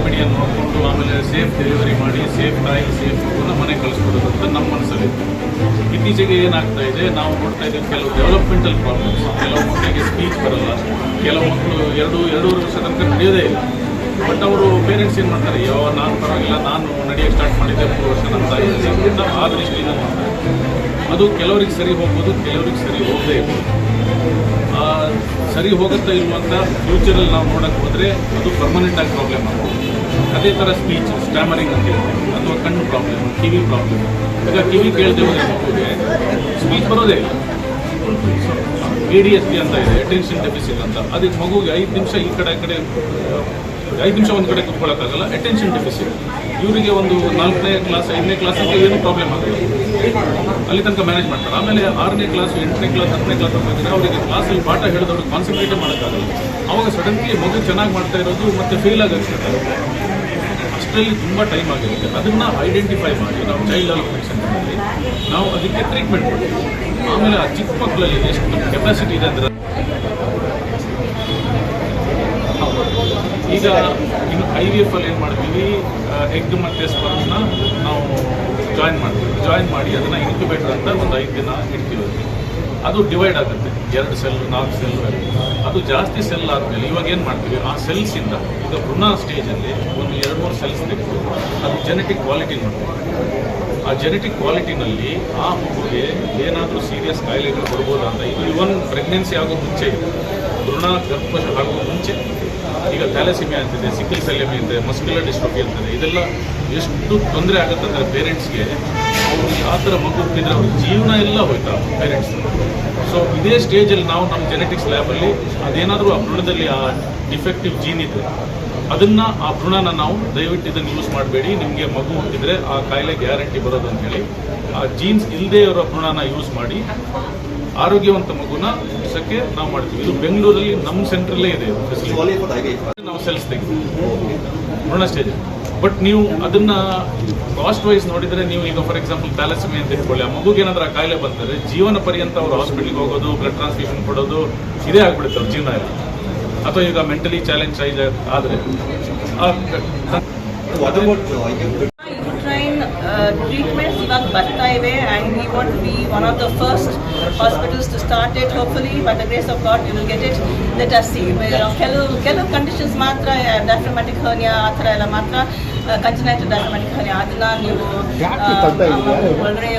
ಗರ್ಭಿಣಿಯನ್ನು ನೋಡಿಕೊಂಡು ಆಮೇಲೆ safe delivery ಮಾಡಿ ಸೇಫ್ ತಾಯಿ ಸೇಫ್ ಮಗುನ ಮನೆಗೆ ಅಂತ ನಮ್ಮ ಮನಸ್ಸಲ್ಲಿ ಇತ್ತೀಚೆಗೆ ಏನಾಗ್ತಾ ಇದೆ, ನಾವು ನೋಡ್ತಾ ಇದ್ದೀವಿ ಕೆಲವು ಡೆವಲಪ್ಮೆಂಟಲ್ ಪ್ರಾಬ್ಲಮ್ಸ್ ಕೆಲವು ಮಕ್ಕಳಿಗೆ ಸ್ಪೀಚ್ ಬರಲ್ಲ, ಕೆಲವು ಮಕ್ಕಳು ಎರಡು, ಎರಡೂವರೆ ವರ್ಷ ತನಕ ನಡೆಯೋದೇ ಇಲ್ಲ. ಬಟ್ ಅವರು ಪೇರೆಂಟ್ಸ್ ಏನು ಮಾಡ್ತಾರೆ ಯಾವ ನಾನು ಪರವಾಗಿಲ್ಲ, ನಾನು ನಡೆಯೋಕ್ಕೆ ಸ್ಟಾರ್ಟ್ ಮಾಡಿದ್ದೆ ಮೂರು ವರ್ಷ ನಮ್ಮ ತಾಯಿ ಅಂತ ಆ ದೃಷ್ಟಿಯಿಂದ ಮಾಡ್ತಾರೆ ಅದು ಕೆಲವರಿಗೆ ಸರಿ ಹೋಗ್ಬೋದು, ಕೆಲವರಿಗೆ ಸರಿ ಹೋಗದೇ ಇರ್ಬೋದು ಸರಿ ಹೋಗುತ್ತಾ ಇರುವಂಥ ಫ್ಯೂಚರಲ್ಲಿ ನಾವು ನೋಡೋಕ್ಕೆ ಹೋದರೆ ಅದು ಪರ್ಮನೆಂಟಾಗಿ ಪ್ರಾಬ್ಲಮ್ ಆಗ್ಬೋದು. ಅದೇ ಥರ ಸ್ಪೀಚ್ ಸ್ಟ್ಯಾಮರಿಂಗ್ ಅಂತ ಹೇಳ್ತೀವಿ ಅಥವಾ ಕಣ್ಣು ಪ್ರಾಬ್ಲಮ್ ಕಿವಿ ಪ್ರಾಬ್ಲಮ್ ಈಗ ಕಿವಿ ಕೇಳ್ತೇವೆ ಹೋದ್ರೆ ಸ್ಪೀಚ್ ಬರೋದೇ ಇಲ್ಲ. ಎ ಡಿ ಎಸ್ ಬಿ ಅಂತ ಇದೆ ಅಟೆನ್ಷನ್ ಡೆಫಿಸಿಟ್ ಅಂತ. ಅದಕ್ಕೆ ಮಗುಗೆ ಐದು ನಿಮಿಷ ಈ ಕಡೆ ಕಡೆ ಐದು ನಿಮಿಷ ಒಂದು ಕಡೆ ಕೂತ್ಕೊಳ್ಳೋಕ್ಕಾಗಲ್ಲ ಅಟೆನ್ಷನ್ ಡೆಫಿಸಿಟ್ ಇವರಿಗೆ ಒಂದು ನಾಲ್ಕನೇ ಕ್ಲಾಸ್ ಐದನೇ ಕ್ಲಾಸ್ ಅಂತ ಏನು ಪ್ರಾಬ್ಲಮ್ ಆಗಲ್ಲ. ಅಲ್ಲಿ ತನಕ ಮ್ಯಾನೇಜ್ ಮಾಡ್ತಾರೆ. ಆಮೇಲೆ ಆರನೇ ಕ್ಲಾಸ್ ಎಂಟನೇ ಕ್ಲಾಸ್ ಹತ್ತನೇ ಕ್ಲಾಸ್ ಹೋಗಿದ್ರೆ ಅವರಿಗೆ ಕ್ಲಾಸಲ್ಲಿ ಪಾಠ ಹೇಳಿದವ್ರಿಗೆ ಕಾನ್ಸಂಟ್ರೇಟ್ ಮಾಡೋಕ್ಕಾಗಲ್ಲ. ಅವಾಗ ಸಡನ್ಲಿ ಮಗು ಚೆನ್ನಾಗಿ ಮಾಡ್ತಾ ಇರೋದು ಮತ್ತೆ ಫೇಲ್ ಆಗುತ್ತೆ. ಅಷ್ಟರಲ್ಲಿ ತುಂಬ ಟೈಮ್ ಆಗಿರುತ್ತೆ. ಅದನ್ನು ಐಡೆಂಟಿಫೈ ಮಾಡಿ. ನಾವು ಚೈಲ್ಡ್ ಡೆವಲಪ್ಮೆಂಟ್ ಸೆಂಟರ್ನಲ್ಲಿ ನಾವು ಅದಕ್ಕೆ ಟ್ರೀಟ್ಮೆಂಟ್ ಕೊಡ್ತೀವಿ. ಆಮೇಲೆ ಆ ಚಿಕ್ಕ ಮಕ್ಕಳಲ್ಲಿ ಎಷ್ಟು ಕೆಪಾಸಿಟಿ ಇದೆ ಅಂದರೆ ಈಗ ಇನ್ನು ಐ ವಿ ಎಫ್ ಅಲ್ಲಿ ಏನು ಮಾಡ್ತೀವಿ? ಎಗ್ ಮತ್ತು ಸ್ಪರ್ಮ್ನ ನಾವು ಜಾಯಿನ್ ಮಾಡ್ತೀವಿ. ಜಾಯಿನ್ ಮಾಡಿ ಅದನ್ನು ಇನ್ಕ್ಯುಬೇಟರ್ ಅಂತ ಒಂದು ಐದು ದಿನ ಇಡ್ತೀವಿ. ಅದು ಡಿವೈಡ್ ಆಗುತ್ತೆ. ಎರಡು ಸೆಲ್ ನಾಲ್ಕು ಸೆಲ್ ಅದು ಜಾಸ್ತಿ ಸೆಲ್ ಆದಮೇಲೆ ಇವಾಗ ಏನು ಮಾಡ್ತೀವಿ? ಆ ಸೆಲ್ಸಿಂದ ಈಗ ಭ್ರೂಣ ಸ್ಟೇಜಲ್ಲಿ ಒಂದು ಎರಡು, ಮೂರು ಸೆಲ್ಸ್ ತೆಗೆದು ಅದು ಜೆನೆಟಿಕ್ ಕ್ವಾಲಿಟಿ ನೋಡ್ತೀವಿ. ಆ ಜೆನೆಟಿಕ್ ಕ್ವಾಲಿಟಿನಲ್ಲಿ ಆ ಮಗುಗೆ ಏನಾದರೂ ಸೀರಿಯಸ್ ಕಾಯಿಲೆಗಳು ಬರ್ಬೋದಾ ಅಂತ ಇದು ಇವನ್ ಪ್ರೆಗ್ನೆನ್ಸಿ ಆಗೋ ಮುಂಚೆ ಇದೆ ಭ್ರೂಣ ಆಗೋ ಮುಂಚೆ, ಈಗ ಥ್ಯಾಲಸಿಮಿ ಅಂತಿದೆ ಸಿಕ್ಕಲ್ ಸೆಲೆಮಿ ಇದೆ ಮಸ್ಕ್ಯುಲರ್ ಡಿಸ್ಟ್ರೋಫಿ ಅಂತಿದೆ, ಇದೆಲ್ಲ ಎಷ್ಟು ತೊಂದರೆ ಆಗುತ್ತೆ ಅಂದರೆ ಪೇರೆಂಟ್ಸ್ಗೆ ಅವ್ರು ಯಾವ ಥರ ಮಗು ಹುಟ್ಟಿದ್ರೆ ಅವ್ರ ಜೀವನ ಎಲ್ಲ ಹೋಯ್ತಾ ಪೇರೆಂಟ್ಸ್ ಸೊ ಇದೇ ಸ್ಟೇಜಲ್ಲಿ ನಾವು ನಮ್ಮ ಜೆನೆಟಿಕ್ಸ್ ಲ್ಯಾಬಲ್ಲಿ ಅದೇನಾದರೂ ಆ ಭ್ರೂಣದಲ್ಲಿ ಆ ಡಿಫೆಕ್ಟಿವ್ ಜೀನ್ ಇದೆ ಅದನ್ನ ಆ ಭ್ರೂಣನ ನಾವು ದಯವಿಟ್ಟು ಇದನ್ನು ಯೂಸ್ ಮಾಡಬೇಡಿ. ನಿಮಗೆ ಮಗು ಹುಟ್ಟಿದ್ರೆ ಆ ಕಾಯಿಲೆ ಗ್ಯಾರಂಟಿ ಬರೋದು ಅಂತೇಳಿ ಆ ಜೀನ್ಸ್ ಇಲ್ಲದೇ ಇರೋ ಭ್ರೂಣನ ಯೂಸ್ ಮಾಡಿ ಆರೋಗ್ಯವಂತ ಮಗುನ ಸಕ್ಕೆ ನಾವು ಮಾಡ್ತೀವಿ. ಇದು ಬೆಂಗಳೂರಲ್ಲಿ ನಮ್ಮ ಸೆಂಟ್ರಲ್ಲೇ ಇದೆ ಫೆಸಿಲಿಟಿ ನಾವು ಸೆಲ್ಸ್ ತೆಗೆದು ಭ್ರೂಣ ಸ್ಟೇಜ್ ಬಟ್ ನೀವು ಅದನ್ನ ಕಾಸ್ಟ್ ವೈಸ್ ನೋಡಿದ್ರೆ ನೀವು ಈಗ ಫಾರ್ ಎಕ್ಸಾಂಪಲ್ ಥ್ಯಾಲಸಮಿ ಅಂತ ಹೇಳ್ಕೊಳ್ಳಿ. ಆ ಮಗುಗೆ ಏನಾದ್ರೂ ಆ ಕಾಯಿಲೆ ಬಂದರೆ ಜೀವನ ಪರ್ಯಂತ ಅವ್ರು ಹಾಸ್ಪಿಟ್ಲಿಗೆ ಹೋಗೋದು ಬ್ಲಡ್ ಟ್ರಾನ್ಸ್ಫ್ಯೂಷನ್ ಕೊಡೋದು ಇದೇ ಆಗ್ಬಿಡುತ್ತೆ ಅವ್ರ ಜೀವನ ಎಲ್ಲ. ಅಥವಾ ಈಗ ಮೆಂಟಲಿ ಚಾಲೆಂಜ್ ಸೈಜ್ ಆದರೆ. ಟ್ರೀಟ್ಮೆಂಟ್ ಟ್ರೀಟ್ಮೆಂಟ್ಸ್ ಇವಾಗ ಬರ್ತಾ ಇವೆ and we want be one of the first hospitals to start it hopefully but the grace of God you will get it that us see ಕೆಲವು ಕೆಲವು ಕಂಡೀಷನ್ಸ್ ಮಾತ್ರ ಡಾಕ್ಟರ್ಮ್ಯಾಟಿಕ್ hernia ಆ ಥರ ಎಲ್ಲ ಮಾತ್ರ. ಕಂಟಿನೈಟಲ್ ಡಾಕ್ಟರ್ಮ್ಯಾಟಿಕ್ ಹರ್ನಿಯಾ ಅದನ್ನ ನೀವು ಒಳ್ಳೆ